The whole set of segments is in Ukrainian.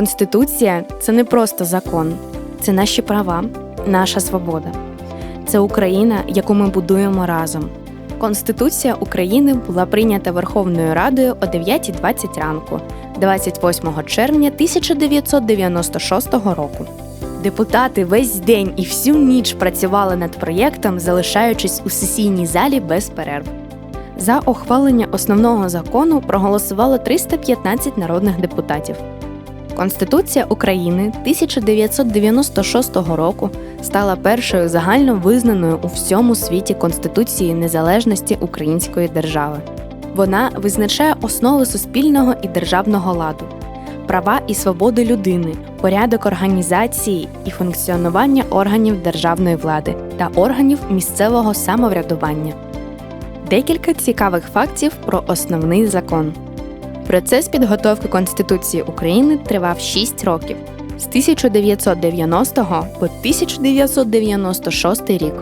Конституція це не просто закон, це наші права, наша свобода. Це Україна, яку ми будуємо разом. Конституція України була прийнята Верховною Радою о 9.20 ранку, 28 червня 1996 року. Депутати весь день і всю ніч працювали над проєктом, залишаючись у сесійній залі без перерв. За ухвалення основного закону проголосувало 315 народних депутатів. Конституція України 1996 року стала першою загально визнаною у всьому світі Конституцією незалежності Української держави. Вона визначає основи суспільного і державного ладу, права і свободи людини, порядок організації і функціонування органів державної влади та органів місцевого самоврядування. Декілька цікавих фактів про основний закон. Процес підготовки Конституції України тривав 6 років з 1990 по 1996 рік.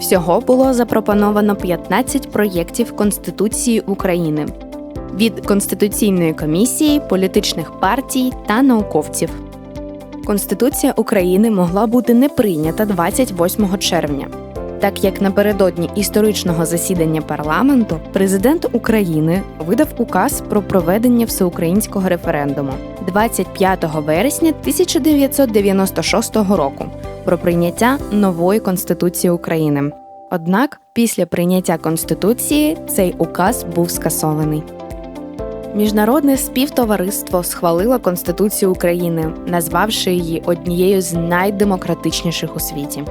Всього було запропоновано 15 проєктів Конституції України від Конституційної комісії, політичних партій та науковців. Конституція України могла бути не прийнята 28 червня. Так як напередодні історичного засідання парламенту президент України видав указ про проведення всеукраїнського референдуму 25 вересня 1996 року про прийняття нової конституції України. Однак після прийняття конституції цей указ був скасований. Міжнародне співтовариство схвалило Конституцію України, назвавши її однією з найдемократичніших у світі.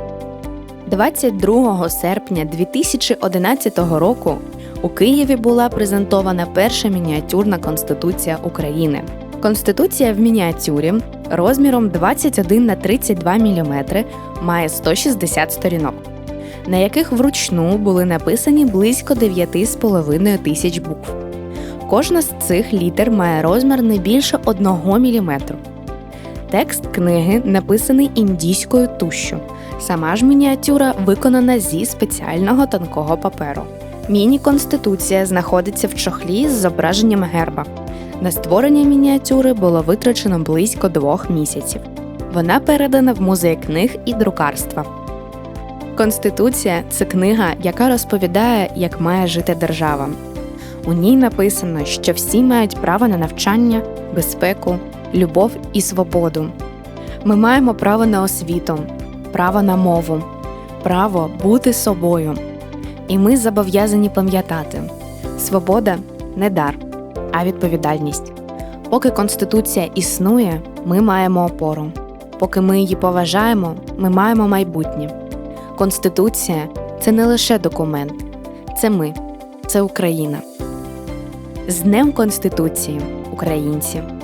22 серпня 2011 року у Києві була презентована перша мініатюрна Конституція України. Конституція в мініатюрі розміром 21 на 32 мм має 160 сторінок, на яких вручну були написані близько 9,5 тисяч букв. Кожна з цих літер має розмір не більше 1 мм. Текст книги написаний індійською тушшю. Сама ж мініатюра виконана зі спеціального тонкого паперу. Міні-конституція знаходиться в чохлі з зображенням герба. На створення мініатюри було витрачено близько двох місяців. Вона передана в музей книг і друкарства. Конституція це книга, яка розповідає, як має жити держава. У ній написано, що всі мають право на навчання, безпеку, любов і свободу. Ми маємо право на освіту, право на мову, право бути собою. І ми зобов'язані пам'ятати: свобода не дар, а відповідальність. Поки Конституція існує, ми маємо опору. Поки ми її поважаємо, ми маємо майбутнє. Конституція це не лише документ, це ми, це Україна. З Днем Конституції, українці!